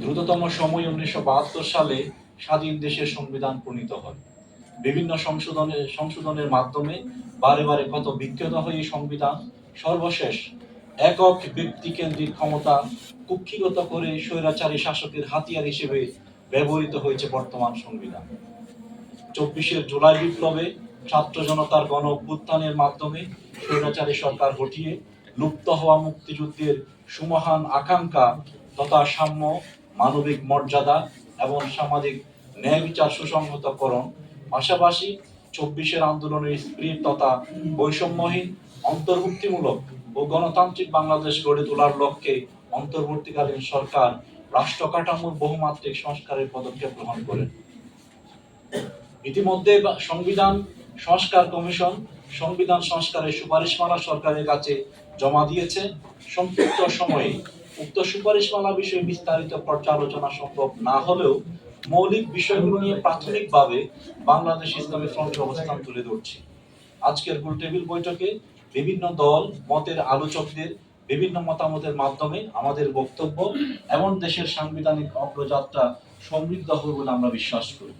দ্রুততম সময় উনিশশো বাহাত্তর সালে স্বাধীন দেশের সংবিধান প্রণীত হয়। বিভিন্ন সংশোধনের সংশোধনের মাধ্যমে বারে বারে কত বিক্ষত হয় এই সংবিধান। সর্বশেষ একক ব্যক্তিকেন্দ্রিক ক্ষমতা কুক্ষিগত করে স্বৈরাচারী শাসকের হাতিয়ার হিসেবে ব্যবহৃত হয়েছে বর্তমান সংবিধান। চব্বিশের জুলাই বিপ্লবে ছাত্র জনতার গণ অভ্যুত্থানের মাধ্যমে স্বৈরাচারী সরকার হটিয়ে লুপ্ত হওয়া মুক্তিযুদ্ধের সুমহান আকাঙ্ক্ষা তথা সাম্য মানবিক মর্যাদা এবং সামাজিক ন্যায় বিচার সুসংহতকরণ, পাশাপাশি চব্বিশের আন্দোলনের স্পিরিট তথা বৈষম্যহীন, অন্তর্ভুক্তিমূলক ও গণতান্ত্রিক বাংলাদেশ গড়ে তোলার লক্ষ্যে অন্তর্বর্তীকালীন সরকার রাষ্ট্র কাঠামোর বহুমাত্রিক সংস্কারের পদক্ষেপ গ্রহণ করেন। ইতিমধ্যে সংবিধান সংস্কার কমিশন সংবিধান সংস্কারের সুপারিশমালা সরকারের কাছে জমা দিয়েছে। সংক্ষিপ্ত সময়ে উক্ত সুপারিশমালা বিষয়ে বিস্তারিত পর্যালোচনা সম্ভব না হলেও মৌলিক বিষয়গুলো নিয়ে প্রাথমিকভাবে বাংলাদেশ ইসলামী ফ্রন্টের অবস্থান তুলে ধরছি। আজকের গোলটেবিল বৈঠকে বিভিন্ন দল, মতের আলোচকদের বিভিন্ন মতামতের মাধ্যমে আমাদের বক্তব্য এবং দেশের সাংবিধানিক অগ্রযাত্রা সমৃদ্ধ হবে বলে আমরা বিশ্বাস করি।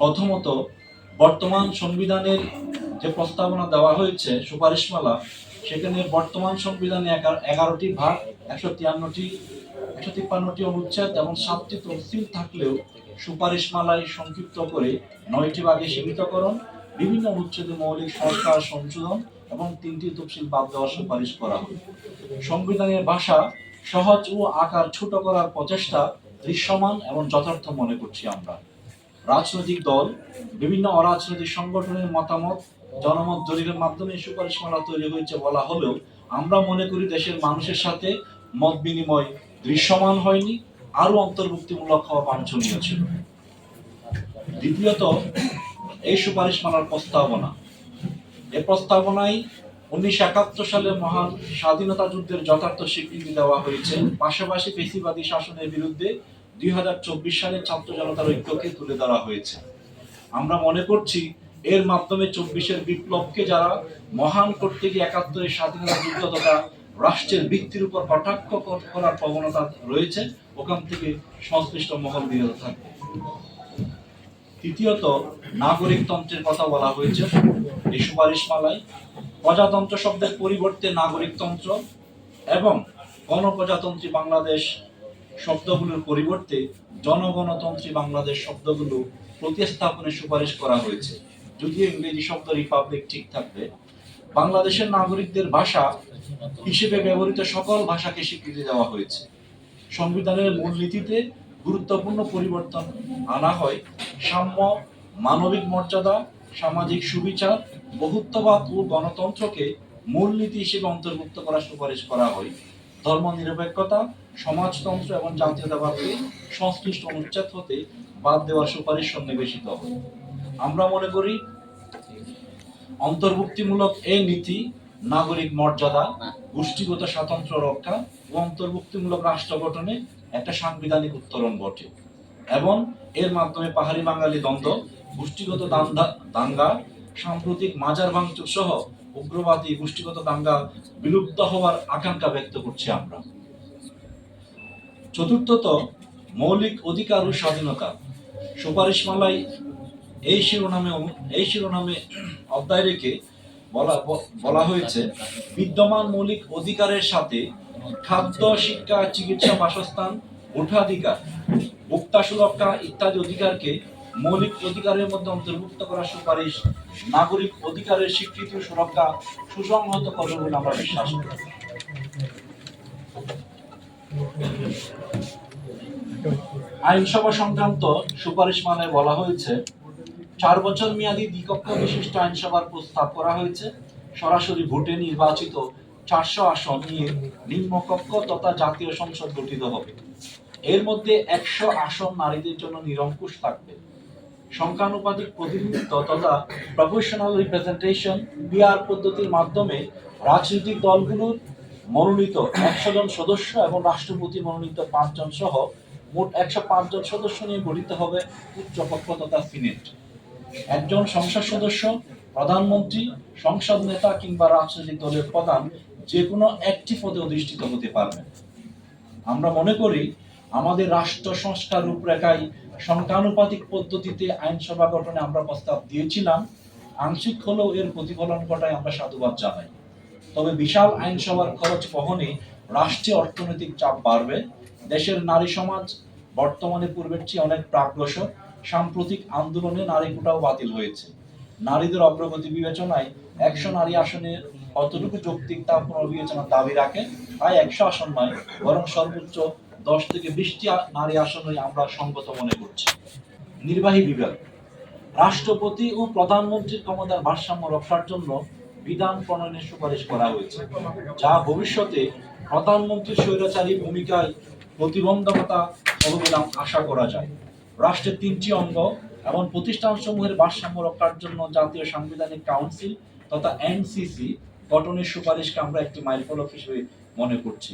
প্রথমত, বর্তমান সংবিধানের যে প্রস্তাবনা দেওয়া হয়েছে সুপারিশমালা সেখানে বর্তমান সংবিধানে এগারো- এগারোটি ভাগ, একশো তিয়ান্নটি, একশো তিপ্পান্নটি অনুচ্ছেদ এবং সাতটি তফসিল থাকলেও সুপারিশমালায় সংক্ষিপ্ত করে নয়টি ভাগে সীমিতকরণ, বিভিন্ন অনুচ্ছেদে মৌলিক সংস্কার সংশোধন এবং তিনটি তফসিল বাদ দেওয়ার সুপারিশ করা হয়। সংবিধানের ভাষা সহজ ও আকার ছোট করার প্রচেষ্টা দৃশ্যমান এবং যথার্থ মনে করছি আমরা। রাজনৈতিক দল, বিভিন্ন অরাজনৈতিক সংগঠনের মতামত জনমত জরিপের মাধ্যমে সুপারিশমালা তৈরি হয়েছে বলা হলেও আমরা মনে করি দেশের মানুষের সাথে মত বিনিময় দৃশ্যমান হয়নি আরও অন্তর্ভুক্তিমূলক হওয়া বাঞ্ছনীয় ছিল। দ্বিতীয়ত, এই সুপারিশমালার প্রস্তাবনা। এ প্রস্তাবনায় উনিশশো একাত্তর সালে মহান স্বাধীনতা যুদ্ধের যথার্থ স্বীকৃতি দেওয়া হয়েছে। পাশাপাশি পেশিবাদী শাসনের বিরুদ্ধে দুই হাজার চব্বিশ সালে ছাত্র জনতার ঐক্যকে তুলে ধরা হয়েছে। আমরা মনে করছি এর মাধ্যমে চব্বিশের বিপ্লবকে যারা মহান করতে গিয়ে একাত্তরের স্বাধীনতা যুদ্ধ তথা রাষ্ট্রের ভিত্তির উপর কটাক্ষ করার প্রবণতা রয়েছে, ওখান থেকে সংশ্লিষ্ট মহল বিরত থাকবে। তৃতীয়ত, নাগরিকতন্ত্রের কথা বলা হয়েছে। এই সুপারিশমালায় প্রজাতন্ত্র শব্দের পরিবর্তে নাগরিকতন্ত্র এবং গণপ্রজাতন্ত্রী বাংলাদেশ শব্দগুলোর পরিবর্তে জনগণতন্ত্রী বাংলাদেশ শব্দগুলো প্রতিস্থাপনের সুপারিশ করা হয়েছে। যদিও ইংরেজি শব্দ রিপাবলিক ঠিক থাকবে, বাংলাদেশের নাগরিকদের ভাষা হিসেবে ব্যবহৃত সকল ভাষাকে স্বীকৃতি দেওয়া হয়েছে। সংবিধানের মূলনীতিতে গুরুত্বপূর্ণ পরিবর্তন আনা হয়। সাম্য, মানবিক মর্যাদা, সামাজিক সুবিচার, বহুত্ববাদ ও গণতন্ত্রকে মূলনীতি হিসেবে অন্তর্ভুক্ত করার সুপারিশ করা হয়। ধর্ম নিরপেক্ষতা সমাজতন্ত্র এবং জাতীয়তাবাদকে সংশ্লিষ্ট অনুচ্ছেদ হতে বাদ দেওয়ার সুপারিশ সন্নিবেশিত হয়। আমরা মনে করি অন্তর্ভুক্তিমূলক এই নীতি নাগরিক মর্যাদা গোষ্ঠীগত স্বাতন্ত্র্য রক্ষা ও অন্তর্ভুক্তিমূলক রাষ্ট্র গঠনে একটা সাংবিধানিক উত্তরণ ঘটে এবং এর মাধ্যমে পাহাড়ি বাঙালি দ্বন্দ্ব গোষ্ঠীগত দাঙ্গা সাম্প্রতিক মাজার ভাঙচুর সহ উগ্রবাদী গোষ্ঠীগত দাঙ্গা বিলুপ্ত হওয়ার আকাঙ্ক্ষা ব্যক্ত করছি আমরা। চতুর্থত মৌলিক অধিকার ও স্বাধীনতা সুপারিশমালায় এই শিরোনামে এই শিরোনামে অধ্যায় রেখে বলা বলা হয়েছে, বিদ্যমান মৌলিক অধিকারের সাথে খাদ্য, শিক্ষা, চিকিৎসা, বাসস্থান, ভোটাধিকার, ভোক্তা সুরক্ষা ইত্যাদি অধিকারকে মৌলিক অধিকারের মধ্যে অন্তর্ভুক্ত করার সুপারিশ নাগরিক অধিকারের স্বীকৃতি সুরক্ষা সুসংহত করবে বলে আমরা বিশ্বাস করি। আইনসভা সংক্রান্ত সুপারিশ মানে বলা হয়েছে চার বছর মেয়াদী দ্বিকক্ষ বিশিষ্ট আইনসভার প্রস্তাব করা হয়েছে। সরাসরি ভোটে নির্বাচিত চারশো আসন নিয়ে নিম্নকক্ষ তথা জাতীয় সংসদ গঠিত হবে। এর মধ্যে একশো আসন নারীদের জন্য নিরঙ্কুশ থাকবে। সংখ্যানুপাতিক প্রতিনিধিত্ব তথা প্রফেশনাল রিপ্রেজেন্টেশন পিআর পদ্ধতির মাধ্যমে রাজনৈতিক দলগুলোর মনোনীত একশো জন সদস্য এবং রাষ্ট্রপতি মনোনীত পাঁচজন সহ মোট একশো পাঁচজন সদস্য নিয়ে গঠিত হবে উচ্চকক্ষ তথা সিনেট। একজন সংসদ সদস্য, প্রধানমন্ত্রী, সংসদ নেতা কিংবা রাজনৈতিক দলের প্রধান যে কোনো একটি পদে অধিষ্ঠিত হতে পারবেন। আমরা মনে করি আমাদের রাষ্ট্র সংস্কার রূপরেখায় সংখ্যানুপাতিক পদ্ধতিতে আইনসভা গঠনে আমরা প্রস্তাব দিয়েছিলাম। আংশিক হলেও এর প্রতিফলন ঘটায় আমরা সাধুবাদ জানাই। তবে বিশাল আইনসভার খরচ বহনে রাষ্ট্রীয় অর্থনৈতিক চাপ বাড়বে। দেশের নারী সমাজ বর্তমানে পূর্বের চেয়ে অনেক প্রাগ্রসর সাম্প্রতিক আন্দোলনে নারী কোটাও বাতিল হয়েছে। নারীদের অগ্রগতি বিবেচনায় একশো নারী আসনে কতটুকু যৌক্তিক তা পুনর্বিবেচনার দাবি রাখে, তাই একশো আসন নয়, বরং সর্বোচ্চ দশ থেকে বিশটি নারী আসনই আমরা সঙ্গত মনে করছি। নির্বাহী বিভাগ। রাষ্ট্রপতি ও প্রধানমন্ত্রীর ক্ষমতার ভারসাম্য রক্ষার জন্য বিধান প্রণয়নের সুপারিশ করা হয়েছে, যা ভবিষ্যতে প্রধানমন্ত্রীর স্বৈরাচারী ভূমিকায় প্রতিবন্ধকতা হবে আশা করা যায়। রাষ্ট্রের তিনটি অঙ্গ এবং প্রতিষ্ঠানসমূহের ভারসাম্য রক্ষার জন্য জাতীয় সাংবিধানিক কাউন্সিল তথা এনসিসি গঠনের সুপারিশকে আমরা একটি মাইলফলক হিসেবে মনে করছি।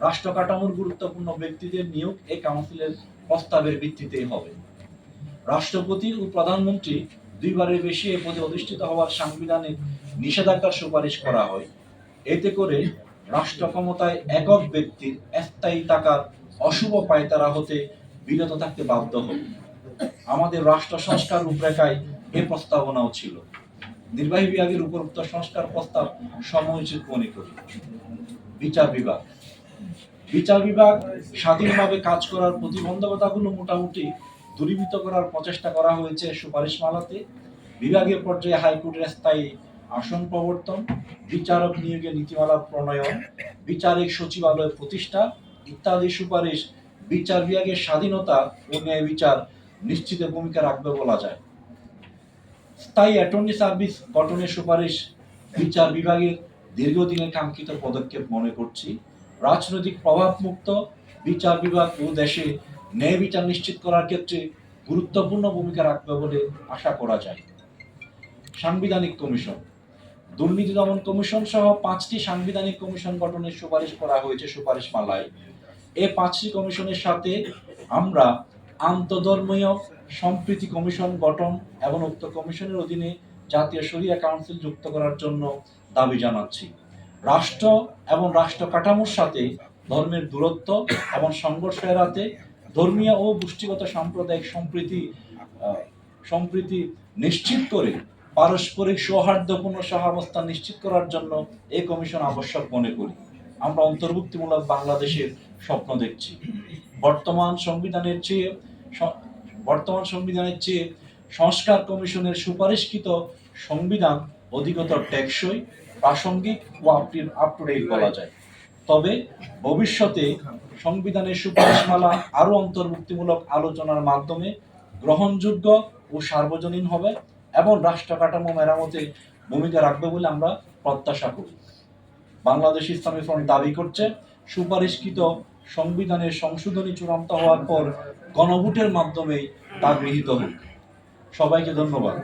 রাষ্ট্র কাঠামোর গুরুত্বপূর্ণ ব্যক্তিদের নিয়োগ এই কাউন্সিলের প্রস্তাবের ভিত্তিতেই হবে। রাষ্ট্রপতি ও প্রধানমন্ত্রী দুইবারের বেশি এ পদে অধিষ্ঠিত হওয়ার সাংবিধানিক নিষেধাজ্ঞার সুপারিশ করা হয়। এতে করে রাষ্ট্র ক্ষমতায় একক ব্যক্তির স্থায়ী টাকার অশুভ পায়তারা হতে বিরত থাকতে বাধ্য হবে আমাদের রাষ্ট্র সংস্কার রূপরেখায় এ প্রস্তাবনাও ছিল। নির্বাহী বিভাগের উপরোক্ত সংস্কার প্রস্তাব সময়োচিত মনে করি। বিচার বিভাগ। বিচার বিভাগ স্বাধীনভাবে কাজ করার প্রতিবন্ধকতাগুলো মোটামুটি দূরীভূত করার প্রচেষ্টা করা হয়েছে সুপারিশ সুপারিশমালাতে। বিভাগীয় পর্যায়ে হাইকোর্টের স্থায়ী আসন প্রবর্তন, বিচারক নিয়োগে নীতিমালা প্রণয়ন, বিচারিক সচিবালয় প্রতিষ্ঠা ইত্যাদি সুপারিশ বিচার বিভাগের স্বাধীনতা ও ন্যায় বিচার নিশ্চিত ভূমিকা রাখবে বলা যায়। স্থায়ী অ্যাটর্নি সার্ভিস গঠনের সুপারিশ বিচার বিভাগের দীর্ঘদিনের কাঙ্ক্ষিত পদক্ষেপ মনে করছি। রাজনৈতিক প্রভাবমুক্ত বিচার বিভাগ ও দেশে ন্যায় বিচার নিশ্চিত করার ক্ষেত্রে গুরুত্বপূর্ণ ভূমিকা রাখবে বলে আশা করা যায়। সাংবিধানিক কমিশন। দুর্নীতি দমন কমিশন সহ পাঁচটি সাংবিধানিক কমিশন গঠনের সুপারিশ করা হয়েছে সুপারিশ মালায় এই পাঁচটি কমিশনের সাথে আমরা আন্তধর্মীয় সম্প্রীতি কমিশন গঠন এবং উক্ত কমিশনের অধীনে জাতীয় শরিয়া কাউন্সিল যুক্ত করার জন্য দাবি জানাচ্ছি। রাষ্ট্র এবং রাষ্ট্র কাঠামোর সাথে ধর্মের দূরত্ব এবং সংঘর্ষ এড়াতে ধর্মীয় ও গোষ্ঠীগত সাম্প্রদায়িক সম্প্রীতি সম্প্রীতি নিশ্চিত করে পারস্পরিক সৌহার্দ্যপূর্ণ সহাবস্থান নিশ্চিত করার জন্য এই কমিশন আবশ্যক মনে করি। আমরা অন্তর্ভুক্তিমূলক বাংলাদেশের স্বপ্ন দেখছি। বর্তমান সংবিধানের চেয়ে বর্তমান সংবিধানের চেয়ে সংস্কার কমিশনের সুপারিশকৃত সংবিধান অধিকতর টেকসই, প্রাসঙ্গিক ও আপ টু ডেট বলা যায়। তবে ভবিষ্যতে সংবিধানের সুপারিশমালা আরও অন্তর্ভুক্তিমূলক আলোচনার মাধ্যমে গ্রহণযোগ্য ও সার্বজনীন হবে এবং রাষ্ট্র কাঠামো মেরামতে ভূমিকা রাখবে বলে আমরা প্রত্যাশা করি। বাংলাদেশ ইসলামী ফ্রন্ট দাবি করছে সুপারিশকৃত সংবিধানের সংশোধনী চূড়ান্ত হওয়ার পর গণভোটের মাধ্যমে তা গৃহীত হোক। সবাইকে ধন্যবাদ।